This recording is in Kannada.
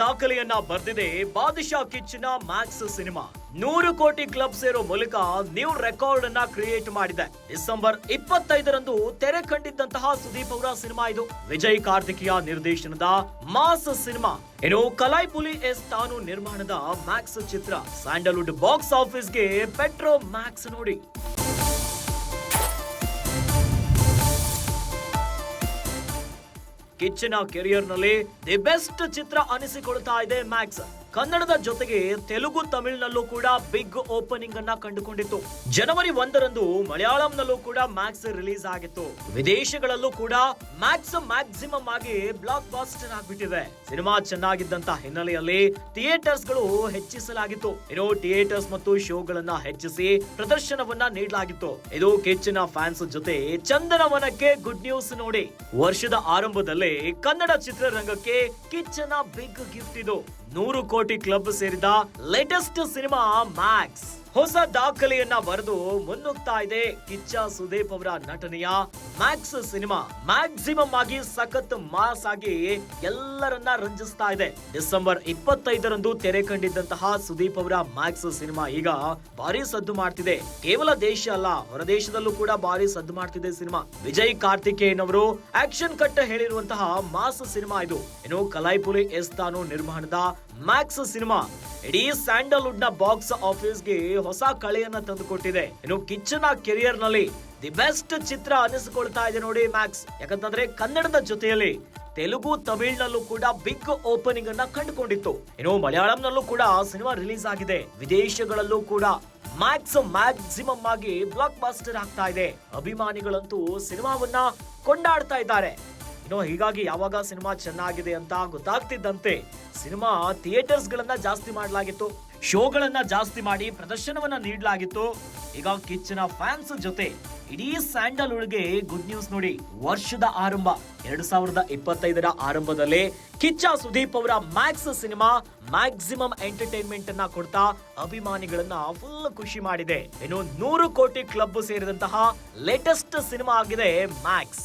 ದಾಖಲೆಯನ್ನ ಬರೆದಿದೆ ಬಾದಿಶಾ ಕಿಚ್ಚಿನ ಮ್ಯಾಕ್ಸ್ ಸಿನಿಮಾ. ನೂರು ಕೋಟಿ ಕ್ಲಬ್ ಸೇರೋ ಮೂಲಕ ನ್ಯೂ ರೆಕಾರ್ಡ್ ಅನ್ನ ಕ್ರಿಯೇಟ್ ಮಾಡಿದೆ. ಡಿಸೆಂಬರ್ ಇಪ್ಪತ್ತೈದರಂದು ತೆರೆ ಕಂಡಿದ್ದಂತಹ ಸುದೀಪ್ ಅವರ ಸಿನಿಮಾ ಇದು. ವಿಜಯ್ ಕಾರ್ತಿಕಿಯ ನಿರ್ದೇಶನದ ಮಾಸ್ ಸಿನಿಮಾ. ಇನ್ನು ಕಲೈಪುಲಿ ಎಸ್ ತಾನು ನಿರ್ಮಾಣದ ಮ್ಯಾಕ್ಸ್ ಚಿತ್ರ. ಸ್ಯಾಂಡಲ್ವುಡ್ ಬಾಕ್ಸ್ ಆಫೀಸ್ಗೆ ಪೆಟ್ರೋ ಮ್ಯಾಕ್ಸ್ ನೋಡಿ. ಕಿಚ್ಚನ ಕೆರಿಯರ್ನಲ್ಲಿ ದಿ ಬೆಸ್ಟ್ ಚಿತ್ರ ಅನಿಸಿಕೊಳ್ತಾ ಇದೆ ಮ್ಯಾಕ್ಸ್ ಕನ್ನಡದ ಜೊತೆಗೆ ತೆಲುಗು, ತಮಿಳಿನಲ್ಲೂ ಕೂಡ ಬಿಗ್ ಓಪನಿಂಗ್ ಅನ್ನ ಕಂಡುಕೊಂಡಿತ್ತು. ಜನವರಿ ಒಂದರಂದು ಮಲಯಾಳಂನಲ್ಲೂ ಕೂಡ ಮ್ಯಾಕ್ಸ್ ರಿಲೀಸ್ ಆಗಿತ್ತು. ವಿದೇಶಗಳಲ್ಲೂ ಕೂಡ ಮ್ಯಾಕ್ಸ್ ಮ್ಯಾಕ್ಸಿಮಮ್ ಆಗಿ ಬ್ಲಾಕ್ ಬಾಸ್ಟರ್ ಆಗ್ಬಿಟ್ಟಿದೆ ಸಿನಿಮಾ ಚೆನ್ನಾಗಿದ್ದಂತ ಹಿನ್ನೆಲೆಯಲ್ಲಿ ಥಿಯೇಟರ್ಸ್ಗಳು ಹೆಚ್ಚಿಸಲಾಗಿತ್ತು. ಇನ್ನು ಥಿಯೇಟರ್ಸ್ ಮತ್ತು ಶೋಗಳನ್ನ ಹೆಚ್ಚಿಸಿ ಪ್ರದರ್ಶನವನ್ನ ನೀಡಲಾಗಿತ್ತು. ಇದು ಕೆಚ್ಚಿನ ಫ್ಯಾನ್ಸ್ ಜೊತೆ ಚಂದನವನಕ್ಕೆ ಗುಡ್ ನ್ಯೂಸ್ ನೋಡಿ. ವರ್ಷದ ಆರಂಭದಲ್ಲಿ ಕನ್ನಡ ಚಿತ್ರರಂಗಕ್ಕೆ ಕಿಚ್ಚನ ಬಿಗ್ ಗಿಫ್ಟ್ ಇದು. ನೂರು ಕೋಟಿ ಕ್ಲಬ್ ಸೇರಿದ ಲೇಟೆಸ್ಟ್ ಸಿನಿಮಾ ಮ್ಯಾಕ್ಸ್ ಹೊಸ ದಾಖಲೆಯನ್ನ ಬರೆದು ಮುನ್ನುಗ್ತಾ ಇದೆ ಕಿಚ್ಚ ಸುದೀಪ್ ಅವರ ನಟನೆಯ ಮ್ಯಾಕ್ಸ್ ಸಿನಿಮಾ. ಮ್ಯಾಕ್ಸಿಮಮ್ ಆಗಿ ಸಖತ್ ಮಾಸ್ ಆಗಿ ಎಲ್ಲರನ್ನ ರಂಜಿಸ್ತಾ ಇದೆ. ಡಿಸೆಂಬರ್ ಇಪ್ಪತ್ತೈದರಂದು ತೆರೆ ಕಂಡಿದ್ದಂತಹ ಸುದೀಪ್ ಅವರ ಮ್ಯಾಕ್ಸ್ ಸಿನಿಮಾ ಈಗ ಭಾರಿ ಸದ್ದು ಮಾಡ್ತಿದೆ. ಕೇವಲ ದೇಶ ಅಲ್ಲ, ಹೊರದೇಶದಲ್ಲೂ ಕೂಡ ಭಾರಿ ಸದ್ದು ಮಾಡ್ತಿದೆ ಸಿನಿಮಾ. ವಿಜಯ್ ಕಾರ್ತಿಕೇಯನ್ ಅವರು ಆಕ್ಷನ್ ಕಟ್ ಹೇಳಿರುವಂತಹ ಮಾಸ್ ಸಿನಿಮಾ ಇದು. ಇನ್ನು ಎಸ್ ತಾನು ನಿರ್ಮಾಣದ ಮ್ಯಾಕ್ಸ್ ಸಿನಿಮಾ ಇಡೀ ಸ್ಯಾಂಡಲ್ವುಡ್ನ ಬಾಕ್ಸ್ ಆಫೀಸ್ಗೆ ಹೊಸ ಕಳೆಯನ್ನ ತಂದುಕೊಟ್ಟಿದೆ. ಇನ್ನು ಕಿಚ್ಚನ ಕೆರಿಯರ್ನಲ್ಲಿ ದಿ ಬೆಸ್ಟ್ ಚಿತ್ರ ಅನಿಸಿಕೊಳ್ತಾ ಇದೆ ನೋಡಿ ಮ್ಯಾಕ್ಸ್ ಯಾಕಂತಂದ್ರೆ ಕನ್ನಡದ ಜೊತೆಯಲ್ಲಿ ತೆಲುಗು, ತಮಿಳಿನಲ್ಲೂ ಕೂಡ ಬಿಗ್ ಓಪನಿಂಗ್ ಅನ್ನ ಕಂಡುಕೊಂಡಿತ್ತು. ಇನ್ನು ಮಲಯಾಳಂನಲ್ಲೂ ಕೂಡ ಸಿನಿಮಾ ರಿಲೀಸ್ ಆಗಿದೆ. ವಿದೇಶಗಳಲ್ಲೂ ಕೂಡ ಮ್ಯಾಕ್ಸ್ ಮ್ಯಾಕ್ಸಿಮಮ್ ಆಗಿ ಬ್ಲಾಕ್ ಬಾಸ್ಟರ್ ಆಗ್ತಾ ಇದೆ. ಅಭಿಮಾನಿಗಳಂತೂ ಸಿನಿಮಾವನ್ನ ಕೊಂಡಾಡ್ತಾ ಇದ್ದಾರೆ. ಇನ್ನು ಹೀಗಾಗಿ ಯಾವಾಗ ಸಿನಿಮಾ ಚೆನ್ನಾಗಿದೆ ಅಂತ ಗೊತ್ತಾಗ್ತಿದ್ದಂತೆ ಸಿನಿಮಾ ಥಿಯೇಟರ್ಸ್ ಗಳನ್ನ ಜಾಸ್ತಿ ಮಾಡಲಾಗಿತ್ತು. ಶೋಗಳನ್ನ ಜಾಸ್ತಿ ಮಾಡಿ ಪ್ರದರ್ಶನವನ್ನ ನೀಡಲಾಗಿತ್ತು. ಈಗ ಕಿಚ್ಚನ ಫ್ಯಾನ್ಸ್ ಜೊತೆ ಇಡೀ ಸ್ಯಾಂಡಲ್ವುಡ್ಗೆ ಗುಡ್ ನ್ಯೂಸ್ ನೋಡಿ, ವರ್ಷದ ಆರಂಭ, ಎರಡ್ ಸಾವಿರದ ಇಪ್ಪತ್ತೈದರ ಆರಂಭದಲ್ಲೇ ಕಿಚ್ಚ ಸುದೀಪ್ ಅವರ ಮ್ಯಾಕ್ಸ್ ಸಿನಿಮಾ ಮ್ಯಾಕ್ಸಿಮಮ್ ಎಂಟರ್ಟೈನ್ಮೆಂಟ್ ಅನ್ನ ಕೊಡ್ತಾ ಅಭಿಮಾನಿಗಳನ್ನ ಫುಲ್ ಖುಷಿ ಮಾಡಿದೆ. ಇನ್ನು ನೂರು ಕೋಟಿ ಕ್ಲಬ್ ಸೇರಿದಂತಹ ಲೇಟೆಸ್ಟ್ ಸಿನಿಮಾ ಆಗಿದೆ ಮ್ಯಾಕ್ಸ್.